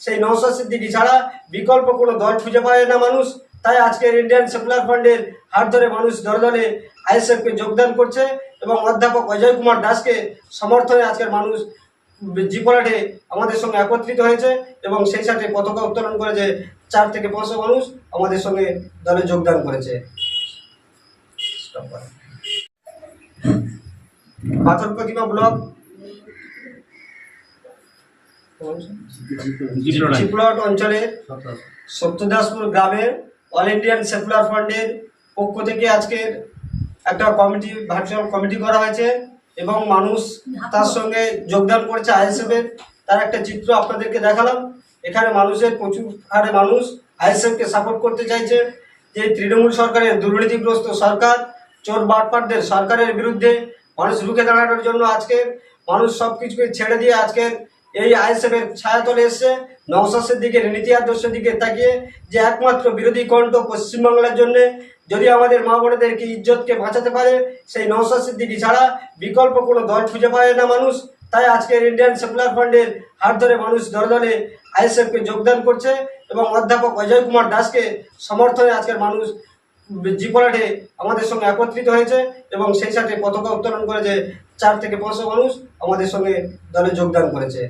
সেই নৌসাদ সিদ্দিকি ছাড়া বিকল্প কোনো দল খুঁজে পায় না মানুষ। তাই আজকের ইন্ডিয়ান সেকুলার ফান্ডের হাত ধরে মানুষ দলে দলে আইএসএফকে যোগদান করছে এবং অধ্যাপক অজয় কুমার দাসকে সমর্থনে আজকের মানুষ জিপলাটে আমাদের সঙ্গে একত্রিত হয়েছে এবং সেই সাথে পতাকা উত্তোলন করেছে চার থেকে পাঁচশো মানুষ আমাদের সঙ্গে দলে যোগদান করেছে। পাথর প্রতিমা ব্লক চিপলট অঞ্চলের সত্যদাসপুর গ্রামের অল ইন্ডিয়ান সেকুলার ফান্ডের পক্ষ থেকে আজকের একটা কমিটি ভার্চুয়াল কমিটি করা হয়েছে এবং মানুষ তার সঙ্গে যোগদান করেছে আইএসএফের তার একটা চিত্র আপনাদেরকে দেখালাম। এখানে মানুষের প্রচুর হারে মানুষ আইএসএফকে সাপোর্ট করতে চাইছে। যে তৃণমূল সরকারের দুর্নীতিগ্রস্ত সরকার চোর বাটপাটদের সরকারের বিরুদ্ধে মানুষ রুখে দাঁড়ানোর জন্য আজকে মানুষ সব কিছুকে ছেড়ে দিয়ে আজকের এই আইএসএফের ছায়াতলে এসছে। নওশাসের দিকে, নীতি আদর্শের দিকে তাকিয়ে যে একমাত্র বিরোধী কণ্ঠ পশ্চিমবাংলার জন্য যদি আমাদের মা বোনেদেরকে ইজ্জতকে বাঁচাতে পারে, সেই নওশাদ সিদ্দিকি ছাড়া বিকল্প কোনো দল খুঁজে পায় না মানুষ। তাই আজকের ইন্ডিয়ান সেকুলার ফান্ডের হাত ধরে মানুষ দলে দলে আইএসএফকে যোগদান করছে এবং অধ্যাপক অজয় কুমার দাসকে সমর্থনে আজকের মানুষ জিপলাটে আমাদের সঙ্গে একত্রিত হয়েছে এবং সেই সাথে পতাকা উত্তোলন করেছে চার থেকে পাঁচশো মানুষ আমাদের সঙ্গে দলে যোগদান করেছে।